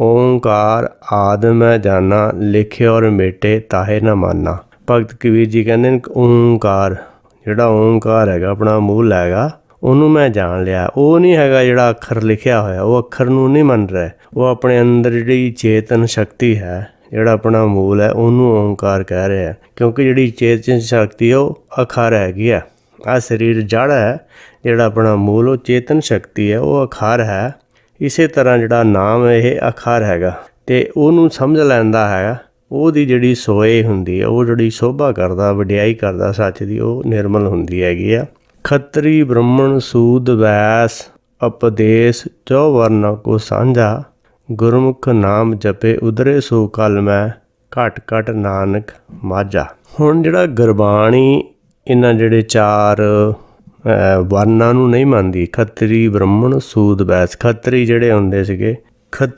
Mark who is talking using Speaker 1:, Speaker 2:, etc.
Speaker 1: ਓੰਕਾਰ ਆਦਿ ਮੈਂ ਜਾਣਾ, ਲਿਖੇ ਔਰ ਮੇਟੇ ਤਾਹੇ ਨਾ ਮਾਨਾ ਭਗਤ ਕਬੀਰ ਜੀ ਕਹਿੰਦੇ ਨੇ ਕਿ ਓੰਕਾਰ, ਜਿਹੜਾ ਓੰਕਾਰ ਹੈਗਾ, ਆਪਣਾ ਮੂਲ ਹੈਗਾ, ਉਹਨੂੰ ਮੈਂ ਜਾਣ ਲਿਆ। ਉਹ ਨਹੀਂ ਹੈਗਾ ਜਿਹੜਾ ਅੱਖਰ ਲਿਖਿਆ ਹੋਇਆ, ਉਹ ਅੱਖਰ ਨੂੰ ਨਹੀਂ ਮੰਨ ਰਿਹਾ। ਉਹ ਆਪਣੇ ਅੰਦਰ ਜਿਹੜੀ ਚੇਤਨ ਸ਼ਕਤੀ ਹੈ, ਜਿਹੜਾ ਆਪਣਾ ਮੂਲ ਹੈ, ਉਹਨੂੰ ਓੰਕਾਰ ਕਹਿ ਰਿਹਾ ਕਿਉਂਕਿ ਜਿਹੜੀ ਚੇਤਨ ਸ਼ਕਤੀ ਹੈ, ਉਹ ਅਖਰ ਹੈਗੀ ਹੈ। ਆ ਸਰੀਰ ਜੜ ਹੈ, ਜਿਹੜਾ ਆਪਣਾ ਮੂਲ, ਉਹ ਚੇਤਨ ਸ਼ਕਤੀ ਹੈ, ਉਹ ਅਖਰ ਹੈ। ਇਸੇ ਤਰ੍ਹਾਂ ਜਿਹੜਾ ਨਾਮ ਇਹ ਅਖਰ ਹੈਗਾ ਤੇ ਉਹਨੂੰ ਸਮਝ ਲੈਂਦਾ ਹੈਗਾ ਉਹਦੀ ਜਿਹੜੀ ਸੋਏ ਹੁੰਦੀ ਹੈ ਉਹ ਜਿਹੜੀ ਸ਼ੋਭਾ ਕਰਦਾ, ਵਡਿਆਈ ਕਰਦਾ, ਸੱਚ ਦੀ, ਉਹ ਨਿਰਮਲ ਹੁੰਦੀ ਹੈਗੀ ਆ। ਖੱਤਰੀ ਬ੍ਰਾਹਮਣ ਸੂਦ ਵੈਸ ਉਪਦੇਸ਼ ਜੋ ਵਰਨਾ ਕੋ ਸਾਂਝਾ, ਗੁਰਮੁਖ ਨਾਮ ਜਪੇ ਉਦਰੇ ਸੋ ਕਲ ਮੈਂ, ਘਟ ਘਟ ਨਾਨਕ ਮਾਝਾ। ਹੁਣ ਜਿਹੜਾ ਗੁਰਬਾਣੀ, ਇਹਨਾਂ ਜਿਹੜੇ ਚਾਰ ਵਰਨਾਂ ਨੂੰ ਨਹੀਂ ਮੰਨਦੀ। ਖੱਤਰੀ ਬ੍ਰਾਹਮਣ ਸੂਦ ਬੈਸ। ਖੱਤਰੀ ਜਿਹੜੇ ਹੁੰਦੇ ਸੀਗੇ ਖੱਤ